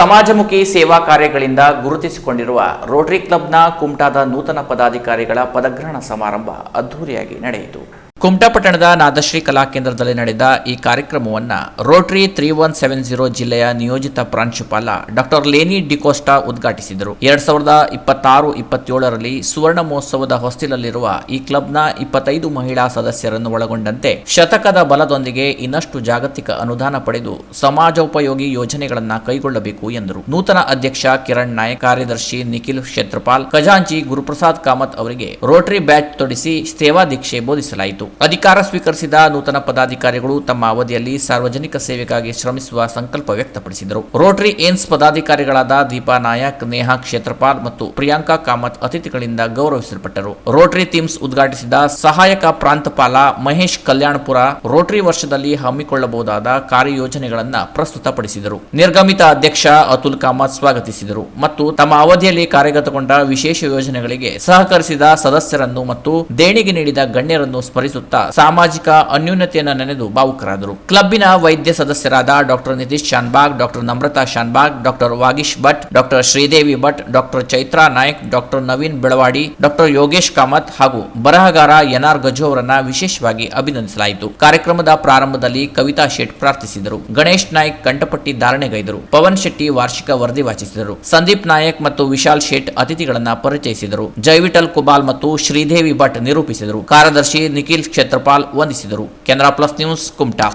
ಸಮಾಜಮುಖಿ ಸೇವಾ ಕಾರ್ಯಗಳಿಂದ ಗುರುತಿಸಿಕೊಂಡಿರುವ ರೋಟರಿ ಕ್ಲಬ್ನ ಕುಮಟಾದ ನೂತನ ಪದಾಧಿಕಾರಿಗಳ ಪದಗ್ರಹಣ ಸಮಾರಂಭ ಅದ್ದೂರಿಯಾಗಿ ನಡೆಯಿತು. ಕುಮಟಾ ಪಟ್ಟಣದ ನಾದಶ್ರೀ ಕಲಾ ಕೇಂದ್ರದಲ್ಲಿ ನಡೆದ ಈ ಕಾರ್ಯಕ್ರಮವನ್ನು rotary three one seven zero ಜಿಲ್ಲೆಯ ನಿಯೋಜಿತ ಪ್ರಾಂಶುಪಾಲ ಡಾಕ್ಟರ್ ಲೇನಿ ಡಿಕೋಸ್ಟಾ ಉದ್ಘಾಟಿಸಿದರು. ಎರಡ್ ಸಾವಿರದ ಇಪ್ಪತ್ತಾರು, ಇಪ್ಪತ್ತೇಳರಲ್ಲಿ ಸುವರ್ಣ ಮಹೋತ್ಸವದ ಹೊಸ್ತಿಲಲ್ಲಿರುವ ಈ ಕ್ಲಬ್ನ ಇಪ್ಪತ್ತೈದು ಮಹಿಳಾ ಸದಸ್ಯರನ್ನು ಒಳಗೊಂಡಂತೆ ಶತಕದ ಬಲದೊಂದಿಗೆ ಇನ್ನಷ್ಟು ಜಾಗತಿಕ ಅನುದಾನ ಪಡೆದು ಸಮಾಜೋಪಯೋಗಿ ಯೋಜನೆಗಳನ್ನು ಕೈಗೊಳ್ಳಬೇಕು ಎಂದರು. ನೂತನ ಅಧ್ಯಕ್ಷ ಕಿರಣ್ ನಾಯಕ್, ಕಾರ್ಯದರ್ಶಿ ನಿಖಿಲ್ ಕ್ಷೇತ್ರಪಾಲ್, ಖಜಾಂಚಿ ಗುರುಪ್ರಸಾದ್ ಕಾಮತ್ ಅವರಿಗೆ ರೋಟರಿ ಬ್ಯಾಚ್ ತೊಡಿಸಿ ಸೇವಾ ದೀಕ್ಷೆ ಬೋಧಿಸಲಾಯಿತು. ಅಧಿಕಾರ ಸ್ವೀಕರಿಸಿದ ನೂತನ ಪದಾಧಿಕಾರಿಗಳು ತಮ್ಮ ಅವಧಿಯಲ್ಲಿ ಸಾರ್ವಜನಿಕ ಸೇವೆಗಾಗಿ ಶ್ರಮಿಸುವ ಸಂಕಲ್ಪ ವ್ಯಕ್ತಪಡಿಸಿದರು. ರೋಟರಿ ಏನ್ಸ್ ಪದಾಧಿಕಾರಿಗಳಾದ ದೀಪಾ ನಾಯಕ್, ನೇಹಾ ಕ್ಷೇತ್ರಪಾಲ್ ಮತ್ತು ಪ್ರಿಯಾಂಕಾ ಕಾಮತ್ ಅತಿಥಿಗಳಿಂದ ಗೌರವಿಸಲ್ಪಟ್ಟರು. ರೋಟರಿ ಥೀಮ್ಸ್ ಉದ್ಘಾಟಿಸಿದ ಸಹಾಯಕ ಪ್ರಾಂತಪಾಲ ಮಹೇಶ್ ಕಲ್ಯಾಣಪುರ ರೋಟರಿ ವರ್ಷದಲ್ಲಿ ಹಮ್ಮಿಕೊಳ್ಳಬಹುದಾದ ಕಾರ್ಯಯೋಜನೆಗಳನ್ನ ಪ್ರಸ್ತುತಪಡಿಸಿದರು. ನಿರ್ಗಮಿತ ಅಧ್ಯಕ್ಷ ಅತುಲ್ ಕಾಮತ್ ಸ್ವಾಗತಿಸಿದರು ಮತ್ತು ತಮ್ಮ ಅವಧಿಯಲ್ಲಿ ಕಾರ್ಯಗತಗೊಂಡ ವಿಶೇಷ ಯೋಜನೆಗಳಿಗೆ ಸಹಕರಿಸಿದ ಸದಸ್ಯರನ್ನು ಮತ್ತು ದೇಣಿಗೆ ನೀಡಿದ ಗಣ್ಯರನ್ನು ಸ್ಮರಿಸುತ್ತಾ ಸಾಮಾಜಿಕ ಅನ್ಯೂನ್ಯತೆಯನ್ನು ನೆನೆದು ಭಾವುಕರಾದರು. ಕ್ಲಬ್ಬಿನ ವೈದ್ಯ ಸದಸ್ಯರಾದ doctor Nitish Shanbhag, doctor Namrata Shanbhag, doctor Vagish Bhat, doctor Sridevi Bhat, doctor Chaitra Nayak, doctor Naveen Belavadi, doctor Yogesh Kamath ಹಾಗೂ ಬರಹಗಾರ ಎನ್ಆರ್ ಗಜು ಅವರನ್ನ ವಿಶೇಷವಾಗಿ ಅಭಿನಂದಿಸಲಾಯಿತು. ಕಾರ್ಯಕ್ರಮದ ಪ್ರಾರಂಭದಲ್ಲಿ ಕವಿತಾ ಶೇಟ್ ಪ್ರಾರ್ಥಿಸಿದರು. ಗಣೇಶ್ ನಾಯಕ್ ಕಂಠಪಟ್ಟಿ ಧಾರಣೆಗೈದರು. ಪವನ್ ಶೆಟ್ಟಿ ವಾರ್ಷಿಕ ವರದಿ ವಾಚಿಸಿದರು. ಸಂದೀಪ್ ನಾಯಕ್ ಮತ್ತು ವಿಶಾಲ್ ಶೇಟ್ ಅತಿಥಿಗಳನ್ನ ಪರಿಚಯಿಸಿದರು. ಜೈವಿಟಲ್ ಕುಬಾಲ್ ಮತ್ತು ಶ್ರೀದೇವಿ ಭಟ್ ನಿರೂಪಿಸಿದರು. ಕಾರ್ಯದರ್ಶಿ ನಿಖಿಲ್ ಕ್ಷೇತ್ರಪಾಲ್ ವಂದಿಸಿದರು. Canara plus news Kumta.